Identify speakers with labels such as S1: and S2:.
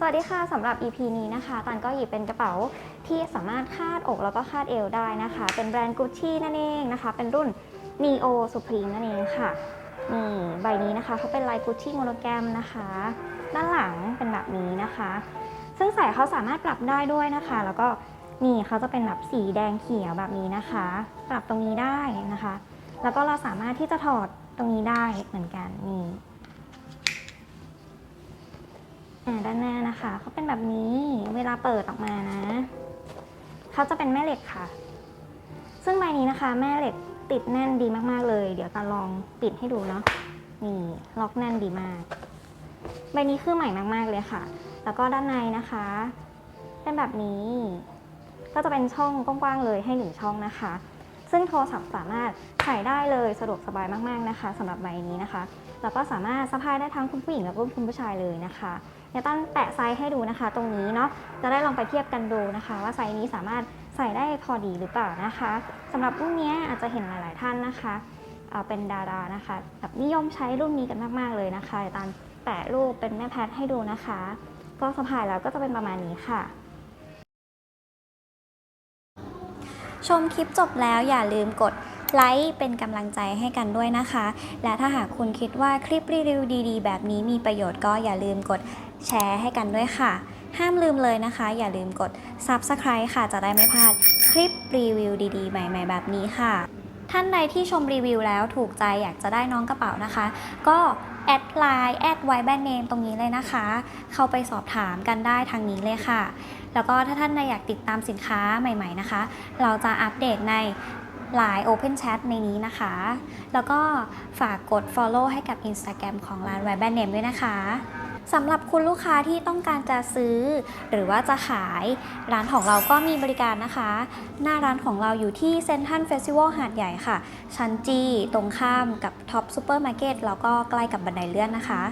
S1: สวัสดีค่ะสำหรับ EP นี้นะคะตันก็หยิบเป็นกระเป๋าที่สามารถคาดอกแล้วก็คาดเอวได้นะคะ เป็นแบรนด์ Gucci นั่นเองนะคะ เป็นรุ่น Neo Supreme นั่นเองค่ะนี่ใบนี้นะคะเขาเป็นลาย Gucci Monogram นะคะ ด้านหลังเป็นแบบนี้นะคะ ซึ่งใส่เขาสามารถปรับได้ด้วยนะคะ แล้วก็นี่เขาจะเป็นแบบสีแดงเขียวแบบนี้นะคะ ปรับตรงนี้ได้นะคะ แล้วก็เราสามารถที่จะถอดตรงนี้ได้เหมือนกันนี่ด้านหน้า คะเขาเป็นแบบนี้ เวลาเปิดออกมานะ เขาจะเป็นแม่เหล็กค่ะ ซึ่งใบนี้นะคะ แม่เหล็กติดแน่นดีมากๆเลย เดี๋ยวตาลองปิดให้ดูเนาะ นี่ล็อกแน่นดีมาก ใบนี้คือใหม่มากๆเลยค่ะ แล้วก็ด้านในนะคะ เป็นแบบนี้ ก็จะเป็นช่องกว้างๆเลยให้หนึ่งช่องนะคะ ซึ่งโทรศัพท์สามารถใส่ได้เลยสะดวกสบายมากๆนะคะสำหรับใบนี้นะคะ แล้วก็สามารถสะพายได้ทั้งคุณผู้หญิงและก็คุณผู้ชายเลยนะคะเดี๋ยวต้นแปะไซส์ให้ดูนะคะ ตรงนี้เนาะจะได้ลองไปเทียบกันดูนะคะ ว่าไซส์นี้สามารถใส่ได้พอดีหรือเปล่านะคะสำหรับรุ่นนี้อาจจะเห็นหลาย ๆ ท่านนะคะเออเป็นดารานะคะแบบนิยมใช้รุ่นนี้กันมากๆเลยนะคะเดี๋ยวตันแปะรูปเป็นแม่แพทให้ดูนะคะ ก็สะพายแล้วก็จะเป็นประมาณนี้ค่ะ
S2: ชมคลิปจบแล้วอย่าลืมกดไลค์เป็นกำลังใจให้กันด้วยนะคะ และถ้าหากคุณคิดว่าคลิปรีวิวดีๆ แบบนี้มีประโยชน์ก็อย่าลืมกดแชร์ให้กันด้วยค่ะ ห้ามลืมเลยนะคะ อย่าลืมกด Subscribe ค่ะ จะได้ไม่พลาดคลิปรีวิวดีๆ ใหม่ ๆ แบบนี้ค่ะ ท่านใดที่ชมรีวิวแล้วถูกใจอยากจะได้น้องกระเป๋านะคะ ก็ แอดไลน์แอดไวแบนเนมตรงนี้เลยนะคะ เข้าไปสอบถามกันได้ทางนี้เลยค่ะ แล้วก็ถ้าท่านใดอยากติดตามสินค้าใหม่ๆนะคะ เราจะอัปเดตในหลาย Open Chat ในนี้นะคะ แล้วก็ฝากกด Follow ให้กับ Instagram ของร้าน w e b a n Name ด้วยนะคะ สำหรับคุณลูกค้าที่ต้องการจะซื้อ หรือว่าจะขายร้านของเราก็มีบริการนะคะ หน้าร้านของเราอยู่ที่เซนทันเฟสติวัลหาดใหญ่ค่ะ ชั้นจีตรงข้ามกับท็อปซูเปอร์มาร์เก็ตแล้วก็ใกล้กับบันไดเลื่อนนะคะ